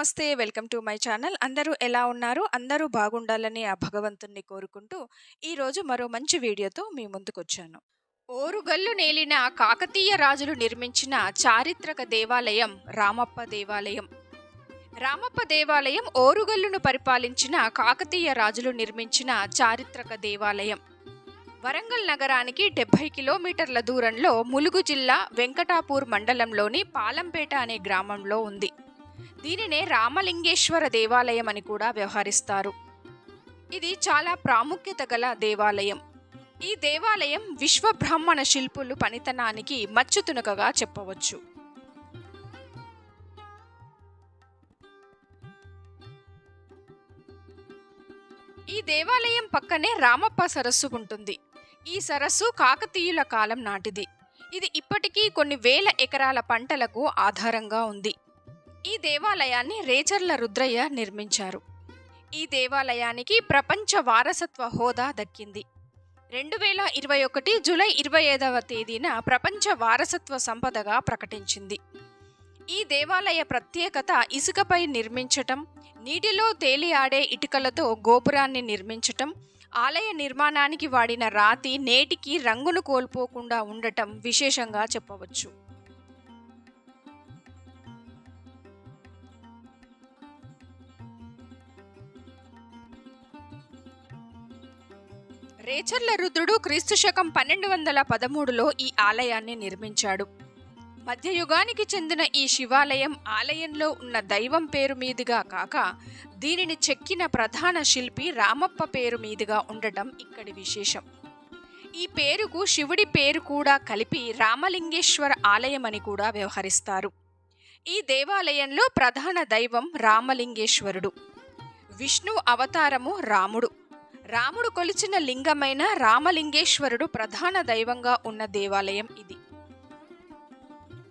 నమస్తే welcome to my channel. అందరూ ఎలా ఉన్నారు? అందరూ బాగుండాలని ఆ భగవంతుణ్ణి కోరుకుంటూ ఈరోజు మరో మంచి వీడియోతో మీ ముందుకొచ్చాను. ఓరుగల్లు నేలిన కాకతీయ రాజులు నిర్మించిన చారిత్రక దేవాలయం రామప్ప దేవాలయం. రామప్ప దేవాలయం ఓరుగల్లును పరిపాలించిన కాకతీయ రాజులు నిర్మించిన చారిత్రక దేవాలయం. వరంగల్ నగరానికి డెబ్బై కిలోమీటర్ల దూరంలో ములుగు జిల్లా వెంకటాపూర్ మండలంలోని పాలంపేట అనే గ్రామంలో ఉంది. దీనినే రామలింగేశ్వర దేవాలయం అని కూడా వ్యవహరిస్తారు. ఇది చాలా ప్రాముఖ్యత గల దేవాలయం. ఈ దేవాలయం విశ్వ బ్రాహ్మణ శిల్పులు పనితనానికి మచ్చుతునకగా చెప్పవచ్చు. ఈ దేవాలయం పక్కనే రామప్ప సరస్సు ఉంటుంది. ఈ సరస్సు కాకతీయుల కాలం నాటిది. ఇది ఇప్పటికీ కొన్ని వేల ఎకరాల పంటలకు ఆధారంగా ఉంది. ఈ దేవాలయాన్ని రేచర్ల రుద్రయ్య నిర్మించారు. ఈ దేవాలయానికి ప్రపంచ వారసత్వ హోదా దక్కింది. రెండు వేల ఇరవై ఒకటి జూలై ఇరవై ఐదవ తేదీన ప్రపంచ వారసత్వ సంపదగా ప్రకటించింది. ఈ దేవాలయ ప్రత్యేకత ఇసుకపై నిర్మించటం నీటిలో తేలియాడే ఇటుకలతో గోపురాన్ని నిర్మించటం ఆలయ నిర్మాణానికి వాడిన రాతి నేటికి రంగును కోల్పోకుండా ఉండటం విశేషంగా చెప్పవచ్చు. రేచర్ల రుద్రుడు క్రీస్తు శకం పన్నెండు వందల పదమూడులో ఈ ఆలయాన్ని నిర్మించాడు. మధ్యయుగానికి చెందిన ఈ శివాలయం ఆలయంలో ఉన్న దైవం పేరు మీదుగా కాక దీనిని చెక్కిన ప్రధాన శిల్పి రామప్ప పేరు మీదుగా ఉండటం ఇక్కడి విశేషం. ఈ పేరుకు శివుడి పేరు కూడా కలిపి రామలింగేశ్వర ఆలయం అని కూడా వ్యవహరిస్తారు. ఈ దేవాలయంలో ప్రధాన దైవం రామలింగేశ్వరుడు. విష్ణు అవతారము రాముడు. రాముడు కొలిచిన లింగమైన రామలింగేశ్వరుడు ప్రధాన దైవంగా ఉన్న దేవాలయం ఇది.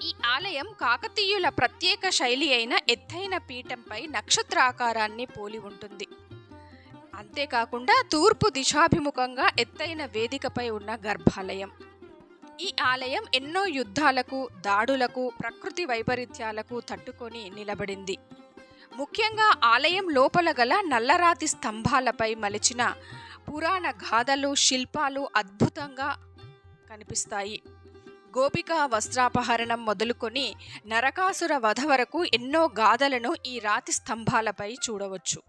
ఈ ఆలయం కాకతీయుల ప్రత్యేక శైలి అయిన ఎత్తైన పీఠంపై నక్షత్రాకారాన్ని పోలి ఉంటుంది. అంతేకాకుండా తూర్పు దిశాభిముఖంగా ఎత్తైన వేదికపై ఉన్న గర్భాలయం. ఈ ఆలయం ఎన్నో యుద్ధాలకు దాడులకు ప్రకృతి వైపరీత్యాలకు తట్టుకొని నిలబడింది. ముఖ్యంగా ఆలయం లోపల గల నల్లరాతి స్తంభాలపై మలిచిన పురాణ గాథలు శిల్పాలు అద్భుతంగా కనిపిస్తాయి. గోపిక వస్త్రాపహరణం మొదలుకొని నరకాసుర వధ వరకు ఎన్నో గాథలను ఈ రాతి స్తంభాలపై చూడవచ్చు.